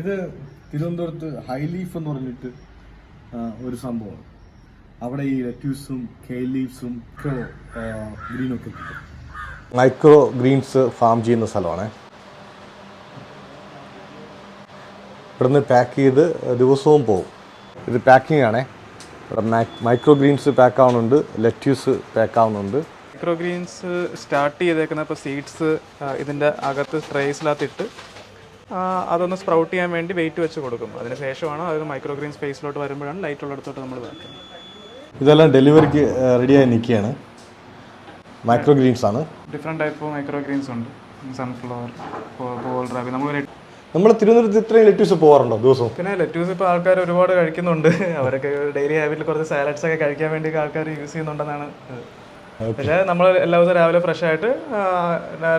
ഇത് തിരുവനന്തപുരത്ത് ഹൈലീഫ് എന്ന് പറഞ്ഞിട്ട് ഒരു സംഭവമാണ്. അവിടെ ഈ ലെറ്റ്യൂസും കെ ലീവ്സും ഗ്രീനൊക്കെ കിട്ടും. മൈക്രോ ഗ്രീൻസ് ഫാം ചെയ്യുന്ന സ്ഥലമാണ്. ഇവിടുന്ന് പാക്ക് ചെയ്ത് ദിവസവും പോകും. ഇത് പാക്കിംഗ് ആണേ. ഇവിടെ മൈക്രോ ഗ്രീൻസ് പാക്ക് ആവുന്നുണ്ട് ലെറ്റ്യൂസ് പാക്ക് ആവുന്നുണ്ട്. മൈക്രോ ഗ്രീൻസ് സ്റ്റാർട്ട് ചെയ്തേക്കുന്ന ഇപ്പോൾ സീഡ്സ് ഇതിന്റെ അകത്ത് ട്രേസിനകത്തിട്ട് അതൊന്ന് സ്പ്രൗട്ട് ചെയ്യാൻ വേണ്ടി വെയിറ്റ് വെച്ച് കൊടുക്കും അതിന് ശേഷമാണ് അത് മൈക്രോ ഗ്രീൻ സ്പേസിലോട്ട് വരുമ്പോഴാണ് ലൈറ്റ് ഉള്ളിടത്തോട്ട് നമ്മൾ വെക്കുന്നത്. ഇതെല്ലാം ഡെലിവറിക്ക് റെഡിയായി നിൽക്കുകയാണ്. മൈക്രോ ഗ്രീൻസ് ആണ് different type of micro greens ഉണ്ട് സൺഫ്ലവർ പോൾ റാബി നമ്മൾ നമ്മൾ തിരുവനന്തപുരത്ത് ഇത്രയും ലെറ്റ്യൂസ് പോകാറുണ്ടോ ദിവസവും? പിന്നെ ലെറ്റ്യൂസ് ഇപ്പോൾ ആൾക്കാർ ഒരുപാട് കഴിക്കുന്നുണ്ട്. അവരൊക്കെ ഡെയിലി ഹാബിറ്റിൽ കുറച്ച് സാലഡ്സ് ഒക്കെ കഴിക്കാൻ വേണ്ടി ആൾക്കാർ യൂസ് ചെയ്യുന്നുണ്ടെന്നാണ്. പക്ഷേ നമ്മൾ എല്ലാ ദിവസവും രാവിലെ ഫ്രഷ് ആയിട്ട്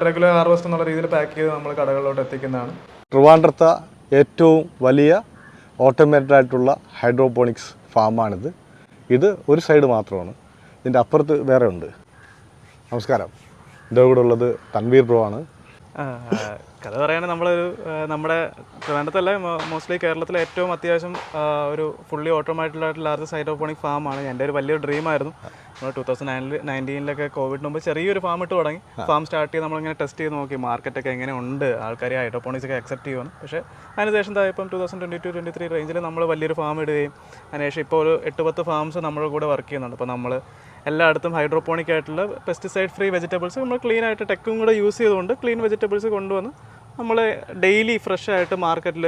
റെഗുലർ ഹാർവസ്റ്റ് എന്നുള്ള രീതിയിൽ പാക്ക് ചെയ്ത് നമ്മൾ കടകളിലോട്ട് എത്തിക്കുന്നതാണ്. ട്രിവാൻഡ്രത്തെ ഏറ്റവും വലിയ ഓട്ടോമേറ്റഡ് ആയിട്ടുള്ള ഹൈഡ്രോപോണിക്സ് ഫാമാണിത് ഇത് ഒരു സൈഡ് മാത്രമാണ്. ഇതിന്റെ അപ്പുറത്ത് വേറെ ഉണ്ട്. നമസ്കാരം. കൂടെ ഉള്ളത് തൻവീർ ബ്രോ ആണ്. കഥ പറയുകയാണെങ്കിൽ നമ്മളൊരു നമ്മുടെ ട്രിവാൻഡ്രത്തല്ല മോസ്റ്റ്ലി കേരളത്തിലെ ഏറ്റവും അത്യാവശ്യം ഒരു ഫുള്ളി ഓട്ടോമാറ്റിക് ആയിട്ട് ലാർജ് ഫാം ആണ്. എന്റെ ഒരു വലിയൊരു ഡ്രീമായിരുന്നു നമ്മൾ ടൂ തൗസൻഡ് നയനിൽ നയന്റീനിലൊക്കെ കോവിഡിന് മുമ്പ് ചെറിയൊരു ഫാം ഇട്ട് തുടങ്ങി. ഫാം സ്റ്റാർട്ട് ചെയ്ത് നമ്മളിങ്ങനെ ടെസ്റ്റ് ചെയ്ത് നോക്കി. മാർക്കറ്റൊക്കെ എങ്ങനെ ഉണ്ട് ആൾക്കാർ ഹൈഡ്രോപോണിക്സ് ഒക്കെ അക്സെപ്റ്റ് ചെയ്യുമെന്ന് പക്ഷേ അതിനുശേഷം ഇപ്പം two thousand twenty two twenty three റേഞ്ചിൽ നമ്മൾ വലിയൊരു ഫാം ഇടുകയും അതിനുശേഷം ഇപ്പോൾ ഒരു എട്ട് പത്ത് ഫാംസ് നമ്മുടെ കൂടെ വർക്ക് ചെയ്യുന്നുണ്ട്. അപ്പോൾ നമ്മൾ എല്ലായിടത്തും ഹൈഡ്രോപോണിക് ആയിട്ടുള്ള പെസ്റ്റിസൈഡ് ഫ്രീ വെജിറ്റബിൾസ് നമ്മൾ ക്ലീൻ ആയിട്ട് ടെക്കും കൂടെ യൂസ് ചെയ്തുകൊണ്ട് ക്ലീൻ വെജിറ്റബിൾസ് കൊണ്ടുവന്ന് നമ്മൾ ഡെയിലി ഫ്രഷ് ആയിട്ട് മാർക്കറ്റിൽ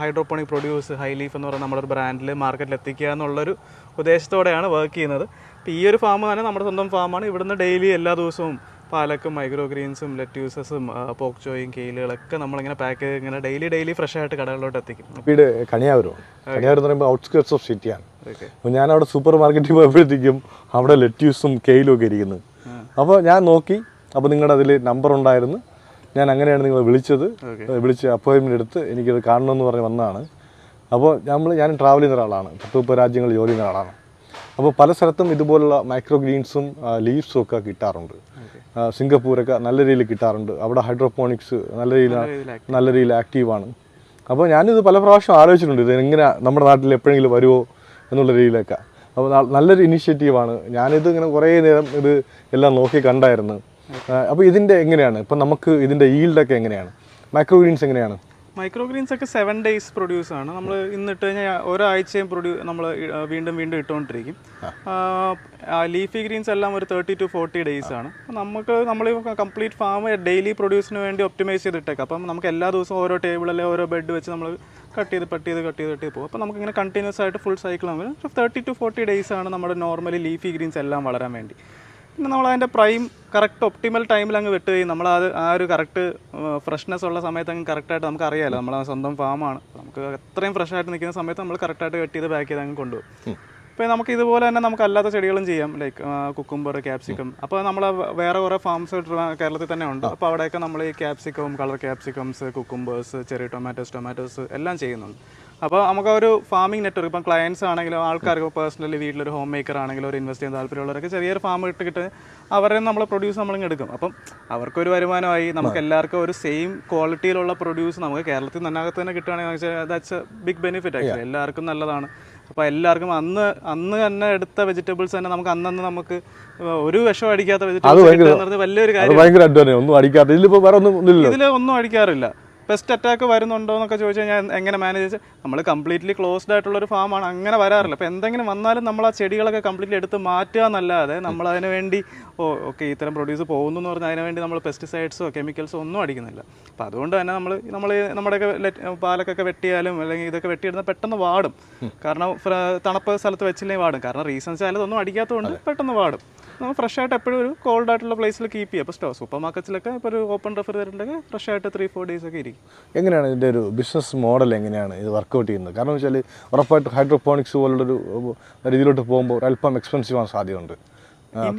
ഹൈഡ്രോപോണിക് പ്രൊഡ്യൂസ് ഹൈ ലീഫ് എന്ന് പറയുന്ന നമ്മുടെ ഒരു ബ്രാൻഡിൽ മാർക്കറ്റിൽ എത്തിക്കുക എന്നുള്ളൊരു ഉദ്ദേശത്തോടെയാണ് വർക്ക് ചെയ്യുന്നത്. അപ്പോൾ ഈ ഒരു ഫാം തന്നെ നമ്മുടെ സ്വന്തം ഫാമാണ് ഇവിടുന്ന് ഡെയിലി എല്ലാ ദിവസവും പാലക്കും മൈക്രോ ഗ്രീൻസും ലെറ്റ്യൂസസും പോക്ചോയും കെയിലുകളൊക്കെ നമ്മളിങ്ങനെ പാക്ക് ചെയ്ത് ഇങ്ങനെ ഡെയിലി ഡെയിലി ഫ്രഷ് ആയിട്ട് കടകളിലോട്ട് എത്തിക്കും. വീട് കണിയാവരോ. കണിയാവൂർ എന്ന് പറയുമ്പോൾ ഔട്ട്സ്കേർട്സ് ഓഫ് സിറ്റിയാണ് അപ്പോൾ ഞാൻ അവിടെ സൂപ്പർ മാർക്കറ്റിൽ പോയപ്പോഴത്തേക്കും അവിടെ ലെറ്റ്യൂസും കെയിലും ഒക്കെ ഇരിക്കുന്നത് അപ്പോൾ ഞാൻ നോക്കി. അപ്പോൾ നിങ്ങളുടെ അതിൽ നമ്പർ ഉണ്ടായിരുന്നു. ഞാൻ അങ്ങനെയാണ് നിങ്ങൾ വിളിച്ചത്. വിളിച്ച് അപ്പോയിൻമെന്റ് എടുത്ത് എനിക്കത് കാണണമെന്ന് പറഞ്ഞ് വന്നതാണ്. അപ്പോൾ നമ്മൾ ഞാൻ ട്രാവൽ ചെയ്യുന്ന ഒരാളാണ്. പത്ത് മുപ്പത് രാജ്യങ്ങളിൽ ജോലി ചെയ്യുന്ന ഒരാളാണ്. അപ്പോൾ പല സ്ഥലത്തും ഇതുപോലുള്ള മൈക്രോ ഗ്രീൻസും ലീവ്സും ഒക്കെ കിട്ടാറുണ്ട്. സിംഗപ്പൂരൊക്കെ നല്ല രീതിയിൽ കിട്ടാറുണ്ട്. അവിടെ ഹൈഡ്രോപോണിക്സ് നല്ല രീതിയിൽ നല്ല രീതിയിൽ ആക്റ്റീവാണ് അപ്പോൾ ഞാനിത് പല പ്രാവശ്യം ആലോചിച്ചിട്ടുണ്ട്. ഇത് എങ്ങനെ നമ്മുടെ നാട്ടിൽ എപ്പോഴെങ്കിലും വരുമോ എന്നുള്ള രീതിയിലൊക്കെ. അപ്പോൾ നല്ലൊരു ഇനിഷ്യേറ്റീവാണ് ഞാനിത് ഇങ്ങനെ കുറേ നേരം ഇത് എല്ലാം നോക്കി കണ്ടായിരുന്നു. അപ്പോൾ ഇതിന്റെ എങ്ങനെയാണ്? ഇപ്പം നമുക്ക് ഇതിന്റെ ഈൽഡൊക്കെ എങ്ങനെയാണ്? മൈക്രോ ഗ്രീൻസ് എങ്ങനെയാണ്? മൈക്രോ ഗ്രീൻസ് ഒക്കെ സെവൻ ഡേയ്സ് പ്രൊഡ്യൂസ് ആണ്. നമ്മൾ ഇന്നിട്ട് കഴിഞ്ഞാൽ ഒരാഴ്ചയും പ്രൊഡ്യൂ നമ്മൾ വീണ്ടും വീണ്ടും ഇട്ടുകൊണ്ടിരിക്കും ലീഫി ഗ്രീൻസ് എല്ലാം ഒരു തേർട്ടി ടു ഫോർട്ടി ഡേയ്സ് ആണ്. നമുക്ക് നമ്മൾ കംപ്ലീറ്റ് ഫാം ഡെയിലി പ്രൊഡ്യൂസിന് വേണ്ടി ഒപ്റ്റിമൈസ് ചെയ്തിട്ടേക്കാം. അപ്പം നമുക്ക് എല്ലാ ദിവസവും ഓരോ ടേബിൾ അല്ലെങ്കിൽ ഓരോ ബെഡ് വെച്ച് നമ്മൾ കട്ട് ചെയ്ത് കട്ട് ചെയ്ത് കട്ട് ചെയ്ത് കട്ട് ചെയ്ത് പോകും. അപ്പോൾ നമുക്കിങ്ങനെ കണ്ടിന്യൂസ് ആയിട്ട് ഫുൾ സൈക്കിൾ ആകുമ്പോൾ തേർട്ടി ടു ഫോർട്ടി ഡേയ്സ് ആണ് നമ്മുടെ നോർമലി ലീഫി ഗ്രീൻസ് എല്ലാം വളരാൻ വേണ്ടി. പിന്നെ നമ്മൾ അതിന്റെ പ്രൈം കറക്റ്റ് ഒപ്റ്റിമൽ ടൈമിൽ അങ്ങ് വെട്ടുകയും നമ്മൾ അത് ആ ഒരു കറക്റ്റ് ഫ്രഷ്നെസ് ഉള്ള സമയത്ത് അങ്ങ് കറക്റ്റായിട്ട് നമുക്ക് അറിയാമല്ലോ നമ്മളെ സ്വന്തം ഫാമാണ് നമുക്ക് എത്രയും ഫ്രഷ് ആയിട്ട് നിൽക്കുന്ന സമയത്ത് നമ്മൾ കറക്റ്റായിട്ട് കട്ട് ചെയ്ത് പാക്ക് ചെയ്ത് അങ്ങ് കൊണ്ടുപോകും ഇപ്പോൾ നമുക്ക് ഇതുപോലെ തന്നെ നമുക്ക് അല്ലാത്ത ചെടികളും ചെയ്യാം. ലൈക്ക് കുക്കുംബർ ക്യാപ്സിക്കം അപ്പോൾ നമ്മൾ വേറെ കുറേ ഫാംസ് കേരളത്തിൽ തന്നെ ഉണ്ട്. അപ്പോൾ അവിടെയൊക്കെ നമ്മൾ ഈ ക്യാപ്സിക്കവും കളർ ക്യാപ്സിക്കംസ് കുക്കുംബേഴ്സ് ചെറിയ ടൊമാറ്റോസ് ടൊമാറ്റോസ് എല്ലാം ചെയ്യുന്നുണ്ട്. അപ്പോൾ നമുക്ക് ഒരു ഫാമിംഗ് നെറ്റ്വർക്ക് ഇപ്പം ക്ലയൻസ് ആണെങ്കിലും ആൾക്കാർക്ക് പേഴ്സണലി വീട്ടിലൊരു ഹോം മേക്കർ ആണെങ്കിലും ഒരു ഇൻവെസ്റ്റ് ചെയ്യാൻ താല്പര്യമുള്ളവരൊക്കെ ചെറിയൊരു ഫാം ഇട്ടിട്ട് അവരെ നമ്മൾ പ്രൊഡ്യൂസ് നമ്മളിങ്ങ് എടുക്കും. അപ്പം അവർക്കൊരു വരുമാനമായി നമുക്ക് എല്ലാവർക്കും ഒരു സെയിം ക്വാളിറ്റിയിലുള്ള പ്രൊഡ്യൂസ് നമുക്ക് കേരളത്തിൽ നന്നാകത്ത് തന്നെ കിട്ടുകയാണെങ്കിൽ that's a big benefit actually എല്ലാവർക്കും നല്ലതാണ്. അപ്പോൾ എല്ലാവർക്കും അന്ന് അന്ന് തന്നെ എടുത്ത വെജിറ്റബിൾസ് തന്നെ നമുക്ക് അന്നന്ന് നമുക്ക് ഒരു വിഷം അടിക്കാത്ത വെജിറ്റബിൾസ് വലിയൊരു കാര്യം. ഒന്നും ഇതിൽ ഒന്നും അടിക്കാറില്ല. പെസ്റ്റ് അറ്റാക്ക് വരുന്നുണ്ടോ എന്നൊക്കെ ചോദിച്ചു കഴിഞ്ഞാൽ എങ്ങനെ മാനേജ് ചെയ്ത് നമ്മൾ കംപ്ലീറ്റ്ലി ക്ലോസ്ഡ് ആയിട്ടുള്ള ഒരു ഫാമാണ് അങ്ങനെ വരാറില്ല. അപ്പോൾ എന്തെങ്കിലും വന്നാലും നമ്മൾ ആ ചെടികളൊക്കെ കംപ്ലീറ്റ്ലി എടുത്ത് മാറ്റുക എന്നല്ലാതെ നമ്മൾ അതിന് വേണ്ടി ഓ ഓക്കെ ഇത്തരം പ്രൊഡ്യൂസ് പോകുന്നു എന്ന് പറഞ്ഞാൽ അതിന് വേണ്ടി നമ്മൾ പെസ്റ്റിസൈഡ്സോ കെമിക്കൽസോ ഒന്നും അടിക്കുന്നില്ല. അപ്പോൾ അതുകൊണ്ട് തന്നെ നമ്മൾ നമ്മൾ നമ്മുടെയൊക്കെ പാലക്കൊക്കെ വെട്ടിയാലും അല്ലെങ്കിൽ ഇതൊക്കെ വെട്ടിയിടുന്ന പെട്ടെന്ന് വാടും. കാരണം തണുപ്പ് സ്ഥലത്ത് വെച്ചില്ലെങ്കിൽ വാടും. കാരണം റീസൺസ് ആയാലും ഒന്നും അടിക്കാത്തതുകൊണ്ട് പെട്ടെന്ന് വാടും. ഫ്രഷ് ആയിട്ട് എപ്പോഴും ഒരു കോൾഡ് ആയിട്ടുള്ള പ്ലേസിൽ കീപ്പ് ചെയ്യുക അപ്പോൾ സൂപ്പർ മാർക്കറ്റിലൊക്കെ ഇപ്പോൾ ഒരു ഓപ്പൺ റെഫർ റെഫ്രിജറേറ്ററിലൊക്കെ ഫ്രഷ് ആയിട്ട് ത്രീ ഫോർ ഡേയ്സ് ഒക്കെ ഇരിക്കും. എങ്ങനെയാണ് ഇതിന്റെ ഒരു ബിസിനസ് മോഡൽ എങ്ങനെയാണ് ഇത് വർക്കൗട്ട് ചെയ്യുന്നത്? കാരണം വെച്ചാൽ ഉറപ്പായിട്ട് ഹൈഡ്രോപോണിക്സ് പോലുള്ളൊരു രീതിയിലോട്ട് പോകുമ്പോൾ അല്പം എക്സ്പെൻസീവ് ആവാൻ സാധ്യതയുണ്ട്.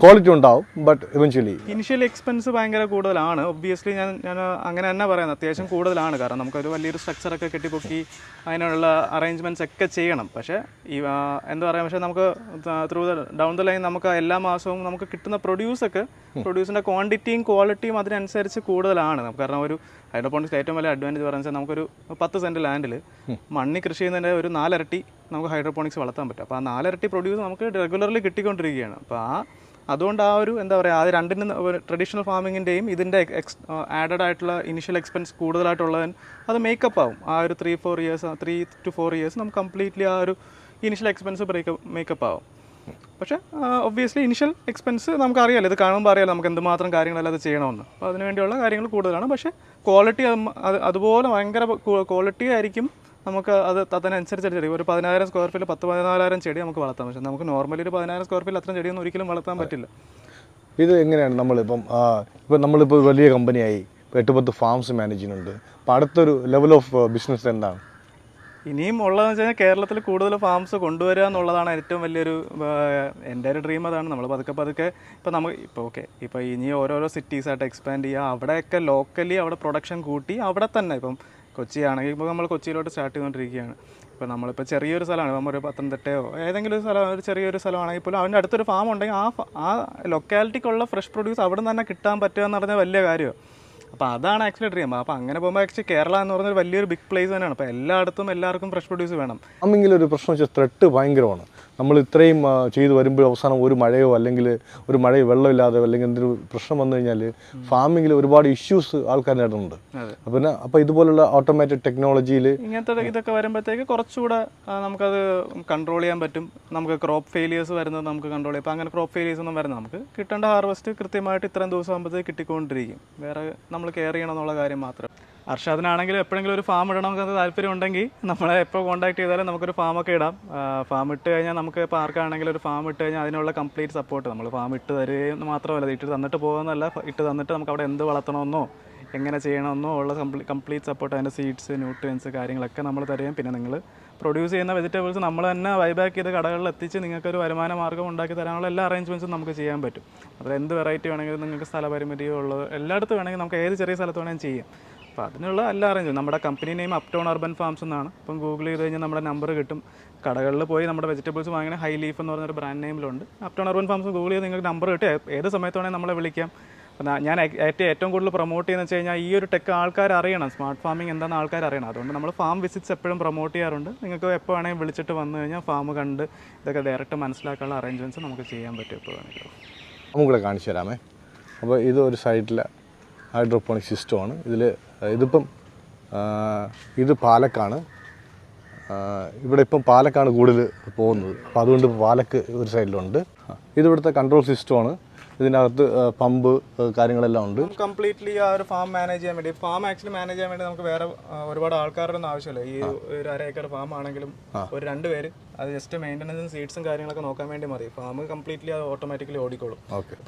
ക്വാളിറ്റി ഉണ്ടാവും ബട്ട് ഇവൻച്വലി ഇനിഷ്യൽ എക്സ്പെൻസ് ഭയങ്കര കൂടുതലാണ്. ഒബ്വിയസ്ലി ഞാൻ ഞാൻ അങ്ങനെ തന്നെ പറയുന്നത് അത്യാവശ്യം കൂടുതലാണ്. കാരണം നമുക്കൊരു വലിയൊരു സ്ട്രക്ചറൊക്കെ കെട്ടിപ്പൊക്കി അതിനുള്ള അറേഞ്ച്മെന്റ്സ് ഒക്കെ ചെയ്യണം. പക്ഷേ ഈ എന്താ പറയുക പക്ഷേ നമുക്ക് through the down the line നമുക്ക് എല്ലാ മാസവും നമുക്ക് കിട്ടുന്ന പ്രൊഡ്യൂസൊക്കെ പ്രൊഡ്യൂസിന്റെ ക്വാണ്ടിറ്റിയും ക്വാളിറ്റിയും അതിനനുസരിച്ച് കൂടുതലാണ്. നമുക്ക് കാരണം ഒരു ഹൈഡ്രോപോണിക്സ് ഏറ്റവും വലിയ അഡ്വാന്റേജ് പറയുന്നത് വെച്ചാൽ നമുക്കൊരു പത്ത് സെന്റ് ലാൻഡിൽ മണ്ണി കൃഷി ചെയ്യുന്നതിന്റെ ഒരു നാലരട്ടി നമുക്ക് ഹൈഡ്രോപോണിക്സ് വളർത്താൻ പറ്റും. അപ്പോൾ ആ നാലരട്ടി പ്രൊഡ്യൂസ് നമുക്ക് റെഗുലർലി കിട്ടിക്കൊണ്ടിരിക്കുകയാണ്. അപ്പോൾ ആ അതുകൊണ്ട് ആ ഒരു എന്താ പറയുക ആ രണ്ടിനും ട്രഡീഷണൽ ഫാമിങ്ങിന്റെയും ഇതിന്റെ എക്സ് ആഡഡ് ആയിട്ടുള്ള ഇനിഷ്യൽ എക്സ്പെൻസ് കൂടുതലായിട്ടുള്ളവൻ അത് മേക്കപ്പ് ആവും. ആ ഒരു three four years three to four years നമുക്ക് കംപ്ലീറ്റ്ലി ആ ഒരു ഇനിഷ്യൽ എക്സ്പെൻസ് ബ്രേക്ക് മേക്കപ്പ് ആവും. പക്ഷേ ഒബ്വിയസ്ലി ഇനിഷ്യൽ എക്സ്പെൻസ് നമുക്ക് അറിയാലോ ഇത് കാണുമ്പോൾ അറിയാലോ നമുക്ക് എന്തുമാത്രം കാര്യങ്ങളെല്ലാം അത് ചെയ്യണമെന്ന്. അപ്പോൾ അതിനുവേണ്ടിയുള്ള കാര്യങ്ങൾ കൂടുതലാണ്. പക്ഷേ ക്വാളിറ്റി അത് അതുപോലെ ഭയങ്കര ക്വാളിറ്റി ആയിരിക്കും നമുക്ക് അത് അതിനനുസരിച്ച് ചെടി? ഒരു പതിനായിരം സ്ക്വയർ ഫീറ്റ് പത്ത് പതിനാലായിരം ചെടി നമുക്ക് വളർത്താം. പക്ഷേ നമുക്ക് നോർമലി ഒരു പതിനായിരം സ്ക്വയർ ഫീറ്റ് അത്രയും ചെടിയൊന്നും ഒരിക്കലും വളർത്താൻ പറ്റില്ല. ഇത് എങ്ങനെയാണ് നമ്മളിപ്പം ഇപ്പം നമ്മളിപ്പോൾ വലിയ കമ്പനിയായി ഇപ്പോൾ എട്ട് പത്ത് ഫാംസ് മാനേജ് ചെയ്യുന്നുണ്ട്. അപ്പോൾ അടുത്തൊരു ലെവൽ ഓഫ് ബിസിനസ് എന്താണ്? ഇനിയും ഉള്ളതെന്ന് വെച്ച് കഴിഞ്ഞാൽ കേരളത്തിൽ കൂടുതൽ ഫാംസ് കൊണ്ടുവരിക എന്നുള്ളതാണ് ഏറ്റവും വലിയൊരു എന്റെ ഒരു ഡ്രീം അതാണ്. നമ്മൾ പതുക്കെ പതുക്കെ ഇപ്പോൾ നമുക്ക് ഇപ്പോൾ ഓക്കെ ഇപ്പോൾ ഇനി ഓരോരോ സിറ്റീസായിട്ട് എക്സ്പാൻഡ് ചെയ്യുക. അവിടെയൊക്കെ ലോക്കലി അവിടെ പ്രൊഡക്ഷൻ കൂട്ടി അവിടെ തന്നെ ഇപ്പം കൊച്ചി ആണെങ്കിൽ ഇപ്പോൾ നമ്മൾ കൊച്ചിയിലോട്ട് സ്റ്റാർട്ട് ചെയ്തുകൊണ്ടിരിക്കുകയാണ്. ഇപ്പോൾ നമ്മളിപ്പോൾ ചെറിയൊരു സ്ഥലമാണ്. നമ്മൾ ഒരു പത്തനംതിട്ടയോ ഏതെങ്കിലും ഒരു സ്ഥലം ഒരു ചെറിയൊരു സ്ഥലമാണെങ്കിൽ പോലും അവന്റെ അടുത്തൊരു ഫാം ഉണ്ടെങ്കിൽ ആ ആ ലൊക്കാലിറ്റിക്കുള്ള ഫ്രഷ് പ്രൊഡ്യൂസ് അവിടെ നിന്ന് തന്നെ കിട്ടാൻ പറ്റുക എന്ന് പറഞ്ഞാൽ വലിയ കാര്യമാണ്. അപ്പോൾ അതാണ് ആക്ച്വലി ഡ്രീം അപ്പോൾ അങ്ങനെ പോകുമ്പോൾ ആക്ച്വലി കേരള എന്ന് പറഞ്ഞൊരു വലിയൊരു ബിഗ് പ്ലേസ് തന്നെയാണ്. അപ്പോൾ എല്ലായിടത്തും എല്ലാവർക്കും ഫ്രഷ് പ്രൊഡ്യൂസ് വേണം. അമ്മെങ്കിലും ഒരു പ്രശ്നം വെച്ചാൽ ത്രെട്ട് ഭയങ്കരമാണ്. നമ്മൾ ഇത്രയും ചെയ്ത് വരുമ്പോൾ അവസാനം ഒരു മഴയോ അല്ലെങ്കിൽ ഒരു മഴയോ വെള്ളമില്ലാതെ അല്ലെങ്കിൽ എന്തൊരു പ്രശ്നം വന്നു കഴിഞ്ഞാൽ ഫാമിങ്ങിൽ ഒരുപാട് ഇഷ്യൂസ് ആൾക്കാർ നേടുന്നുണ്ട് പിന്നെ അപ്പോൾ ഇതുപോലുള്ള ഓട്ടോമാറ്റിക് ടെക്നോളജിയിൽ ഇങ്ങനത്തെ ഇതൊക്കെ വരുമ്പോഴത്തേക്ക് കുറച്ചുകൂടെ നമുക്കത് കൺട്രോൾ ചെയ്യാൻ പറ്റും. നമുക്ക് ക്രോപ്പ് ഫെയിലിയേഴ്സ് വരുന്നത് നമുക്ക് കൺട്രോൾ ചെയ്യാം. അപ്പോൾ അങ്ങനെ ക്രോപ്പ് ഫെയിലിയേഴ്സ് ഒന്നും വരുന്നത് നമുക്ക് കിട്ടേണ്ട ഹാർവസ്റ്റ് കൃത്യമായിട്ട് ഇത്രയും ദിവസം ആകുമ്പോഴത്തേക്ക് കിട്ടിക്കൊണ്ടിരിക്കും. വേറെ നമ്മൾ കെയർ ചെയ്യണം എന്നുള്ള കാര്യം മാത്രം. അർഷാദിനാണെങ്കിലും എപ്പോഴെങ്കിലും ഒരു ഫാം ഇടണം നമുക്ക് താല്പര്യം ഉണ്ടെങ്കിൽ നമ്മളെ എപ്പോൾ കോൺടാക്ട് ചെയ്താലും നമുക്കൊരു ഫാമൊക്കെ ഇടാം. ഫാം ഇട്ട് കഴിഞ്ഞാൽ നമുക്ക് ഇപ്പോൾ ആർക്കാണെങ്കിലും ഒരു ഫാം ഇട്ട് കഴിഞ്ഞാൽ അതിനുള്ള കംപ്ലീറ്റ് സപ്പോർട്ട് നമ്മൾ ഫാം ഇട്ട് തരുകയും മാത്രമല്ല ഇട്ട് തന്നിട്ട് പോകുന്നതല്ല ഇട്ട് തന്നിട്ട് നമുക്ക് അവിടെ എന്ത് വളർത്തണമെന്നോ എങ്ങനെ ചെയ്യണമെന്നോ ഉള്ള കംപ്ലീറ്റ് സപ്പോർട്ട് അതിന്റെ സീഡ്സ് ന്യൂട്രിയൻസ് കാര്യങ്ങളൊക്കെ നമ്മൾ തരുകയും പിന്നെ നിങ്ങൾ പ്രൊഡ്യൂസ് ചെയ്യുന്ന വെജിറ്റബിൾസ് നമ്മൾ തന്നെ ബൈബാക്ക് ചെയ്ത് കടകളിൽ എത്തിച്ച് നിങ്ങൾക്കൊരു വരുമാന മാർഗം ഉണ്ടാക്കി തരാനുള്ള എല്ലാ അറേഞ്ച്മെന്റ്സും നമുക്ക് ചെയ്യാൻ പറ്റും. അതിൽ എന്ത് വെറൈറ്റി വേണമെങ്കിലും നിങ്ങൾക്ക് സ്ഥലപരിമിതിയോ ഉള്ളത് എല്ലായിടത്തും വേണമെങ്കിൽ നമുക്ക് ഏത് ചെറിയ സ്ഥലത്ത് വേണമെങ്കിലും ചെയ്യാം. അപ്പോൾ അതിനുള്ള എല്ലാ അറേഞ്ചും നമ്മുടെ company name uptown urban farms എന്നാണ്. ഇപ്പം ഗൂഗിൾ ചെയ്ത് കഴിഞ്ഞാൽ നമ്മുടെ നമ്പർ കിട്ടും. കടകളിൽ പോയി നമ്മുടെ വെജിറ്റബിൾസ് വാങ്ങണ ഹൈ ലീഫ് എന്ന് പറഞ്ഞൊരു ബ്രാൻഡ് നെയിമിലുണ്ട്. അപ്ടൗൺ അർബൻ ഫാംസ് ഗൂഗിൾ ചെയ്ത് നിങ്ങൾക്ക് നമ്പർ കിട്ടും. ഏത് സമയത്ത് വേണമെങ്കിൽ നമ്മളെ വിളിക്കാം. ഞാൻ ഏറ്റവും കൂടുതൽ പ്രൊമോട്ട് ചെയ്യുന്നത് വെച്ച് കഴിഞ്ഞാൽ ഈ ഒരു ടെക് ആൾക്കാർ അറിയണം. സ്മാർട്ട് ഫാമിംഗ് എന്താണെന്ന് ആൾക്കാർ അറിയണം. അതുകൊണ്ട് നമ്മൾ ഫാം വിസിറ്റ്സ് എപ്പോഴും പ്രൊമോട്ട് ചെയ്യാറുണ്ട്. നിങ്ങൾക്ക് എപ്പോൾ വേണമെങ്കിൽ വിളിച്ചിട്ട് വന്നു കഴിഞ്ഞാൽ ഫാം കണ്ട് ഇതൊക്കെ ഡയറക്റ്റ് മനസ്സിലാക്കാനുള്ള അറേഞ്ച്മെന്റ്സ് നമുക്ക് ചെയ്യാൻ പറ്റും എപ്പോൾ വേണമെങ്കിലും നമുക്കിവിടെ കാണിച്ചു തരാമേ. അപ്പോൾ ഇത് ഒരു സൈഡിലെ ഹൈഡ്രോപോണിക് സിസ്റ്റമാണ് ഇതിൽ ഇതിപ്പം ഇത് പാലക്കാണ്. ഇവിടെ ഇപ്പം പാലക്കാണ് കൂടുതൽ പോകുന്നത്. അപ്പോൾ അതുകൊണ്ട് ഇപ്പോൾ പാലക്ക് ഒരു സൈഡിലുണ്ട് ഇത് ഇവിടുത്തെ കൺട്രോൾ സിസ്റ്റമാണ് ഇതിനകത്ത് പമ്പ് കാര്യങ്ങളെല്ലാം ഉണ്ട്. കംപ്ലീറ്റ്ലി ആ ഒരു ഫാം മാനേജ് ചെയ്യാൻ വേണ്ടി ഫാം ആക്ച്വലി മാനേജ് ചെയ്യാൻ വേണ്ടി നമുക്ക് വേറെ ഒരുപാട് ആൾക്കാരുടെ ഒന്നും ആവശ്യമില്ല. ഈ ഒരു അര ഏക്കർ ഫാം ആണെങ്കിലും ഒരു രണ്ട് പേര് അത് ജസ്റ്റ് മെയിന്റനൻസും സീഡ്സും കാര്യങ്ങളൊക്കെ നോക്കാൻ വേണ്ടി മതി. ഫാം കംപ്ലീറ്റ്ലി അത് ഓട്ടോമാറ്റിക്കലി ഓടിക്കോളും.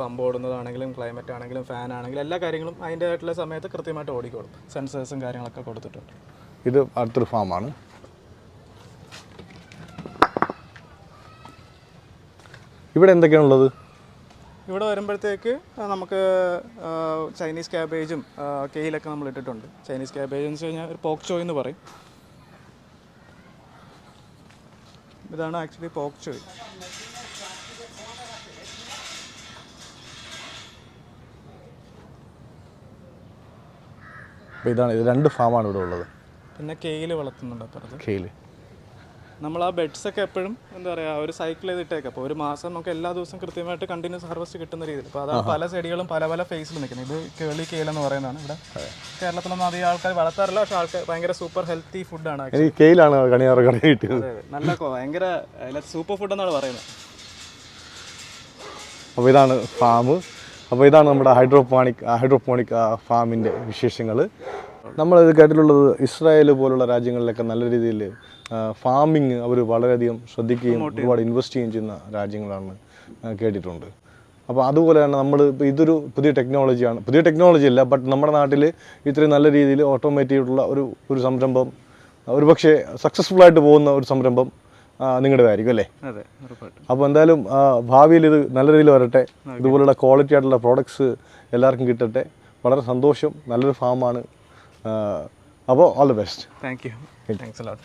പമ്പ് ഓടുന്നതാണെങ്കിലും ക്ലൈമറ്റ് ആണെങ്കിലും ഫാൻ ആണെങ്കിലും എല്ലാ കാര്യങ്ങളും അതിന്റെ ആയിട്ടുള്ള സമയത്ത് കൃത്യമായിട്ട് ഓടിക്കോളും. സെൻസേഴ്സും കാര്യങ്ങളൊക്കെ കൊടുത്തിട്ടുണ്ട് ഇത് അടുത്തൊരു ഫാമാണ് ഇവിടെ എന്തൊക്കെയാണുള്ളത്? ഇവിടെ വരുമ്പോഴത്തേക്ക് നമുക്ക് ചൈനീസ് ക്യാബേജും കെയിലൊക്കെ നമ്മൾ ഇട്ടിട്ടുണ്ട്. ചൈനീസ് ക്യാബേജ് എന്ന് വെച്ച് കഴിഞ്ഞാൽ ഒരു പോക്ക് ചോയ് എന്ന് പറയും. ഇതാണ് ആക്ച്വലി പോക്ക് ചോയ് അപ്പോൾ ഇതാണ് ഇത് രണ്ട് ഫാമാണ് ഇവിടെ ഉള്ളത്. പിന്നെ കെയിൽ വളർത്തുന്നുണ്ട് അപ്പുറത്ത്. കെയിൽ നമ്മൾ ആ ബെഡ്സ് ഒക്കെ എപ്പോഴും എന്താ പറയുക ഒരു സൈക്കിൾ ചെയ്തിട്ടേക്ക്. അപ്പോൾ ഒരു മാസം നമുക്ക് എല്ലാ ദിവസവും കൃത്യമായിട്ട് കണ്ടിന്യൂസ് ഹാർവസ്റ്റ് കിട്ടുന്ന രീതിയിൽ. അപ്പോൾ അതാണ് പല ചെടികളും പല പല ഫേസിൽ നിൽക്കുന്നത്. ഇത് കേളി കേലെന്ന് പറയുന്നതാണ് ഇവിടെ. കേരളത്തിലൊന്നും അധികം ആൾക്കാർ വളർത്താറില്ല പക്ഷെ ആൾക്കാർ ഭയങ്കര സൂപ്പർ ഹെൽത്തി ഫുഡാണ് എനിക്ക് കേയിലാണ് കണിയാറ് കട കിട്ടിയത്. നല്ല ഭയങ്കര സൂപ്പർ ഫുഡ് എന്നാണ് പറയുന്നത്. അപ്പോൾ ഇതാണ് ഫാം അപ്പോൾ ഇതാണ് നമ്മുടെ ഹൈഡ്രോപോണിക് ഹൈഡ്രോപോണിക് ഫാമിന്റെ വിശേഷങ്ങൾ നമ്മളിത് കേട്ടിട്ടുള്ളത് ഇസ്രായേൽ പോലുള്ള രാജ്യങ്ങളിലൊക്കെ നല്ല രീതിയിൽ ഫാമിങ് അവർ വളരെയധികം ശ്രദ്ധിക്കുകയും ഒരുപാട് ഇൻവെസ്റ്റ് ചെയ്യുകയും ചെയ്യുന്ന രാജ്യങ്ങളാണ് കേട്ടിട്ടുണ്ട്. അപ്പോൾ അതുപോലെ തന്നെ നമ്മൾ ഇപ്പോൾ ഇതൊരു പുതിയ ടെക്നോളജിയാണ് പുതിയ ടെക്നോളജി അല്ല ബട്ട് നമ്മുടെ നാട്ടിൽ ഇത്രയും നല്ല രീതിയിൽ ഓട്ടോമേറ്റീവുള്ള ഒരു ഒരു സംരംഭം ഒരുപക്ഷെ സക്സസ്ഫുൾ ആയിട്ട് പോകുന്ന ഒരു സംരംഭം നിങ്ങളുടേതായിരിക്കും അല്ലേ? അപ്പോൾ എന്തായാലും ഭാവിയിൽ ഇത് നല്ല രീതിയിൽ വരട്ടെ. ഇതുപോലുള്ള ക്വാളിറ്റി ആയിട്ടുള്ള പ്രോഡക്ട്സ് എല്ലാവർക്കും കിട്ടട്ടെ. വളരെ സന്തോഷം. നല്ലൊരു ഫാമാണ് അപ്പോൾ all the best thank you thanks a lot